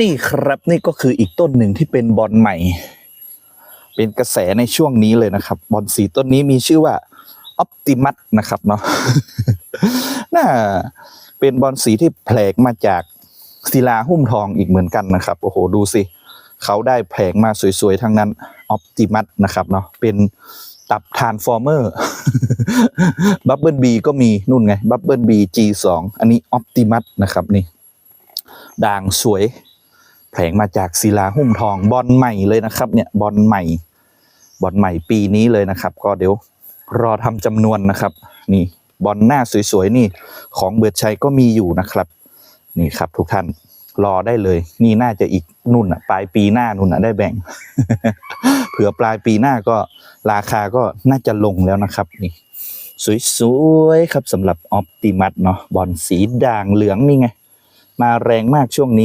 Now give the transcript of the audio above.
นี่ครับนี่ก็คืออีกต้นหนึ่งที่เป็นบอลใหม่ เป็นกระแสในช่วงนี้เลยนะครับ บอลสีต้นนี้มีชื่อว่าออ t ติมัสนะครับเนาะน่าเป็นบอลสีที่แผลกมาจากศิลาหุ้มทองอีกเหมือนกันนะครับ โอ้โหดูสิเขาได้แผลงมาสวยๆทั้งนั้นออ t ติมัสนะครับเนาะเป็นตับทานฟอร์เมอร์บับเบิลบีก็มีนู่นไงบับเบิลบี G2 อันนี้ออ t ติมัสนะครับนี่ด่างสวย แผลงมาจากศิลาหุ้มทองบอลใหม่เลยนะครับ เนี่ยบอลใหม่บอลใหม่ปีนี้เลยนะครับ ก็เดี๋ยวรอทำจำนวนนะครับ นี่บอลหน้าสวยๆนี่ของเบิร์ดชัยก็มีอยู่นะครับ นี่ครับ ทุกท่านรอได้เลย นี่น่าจะอีกนุ่นอะปลายปีหน้านุ่นอะได้แบ่ง เผื่อปลายปีหน้าก็ราคาก็น่าจะลงแล้วนะครับ นี่สวยๆครับสำหรับออ t ติมัสเนาะบอลสีด่างเหลืองนี่ไง มาแรงมากช่วงนี้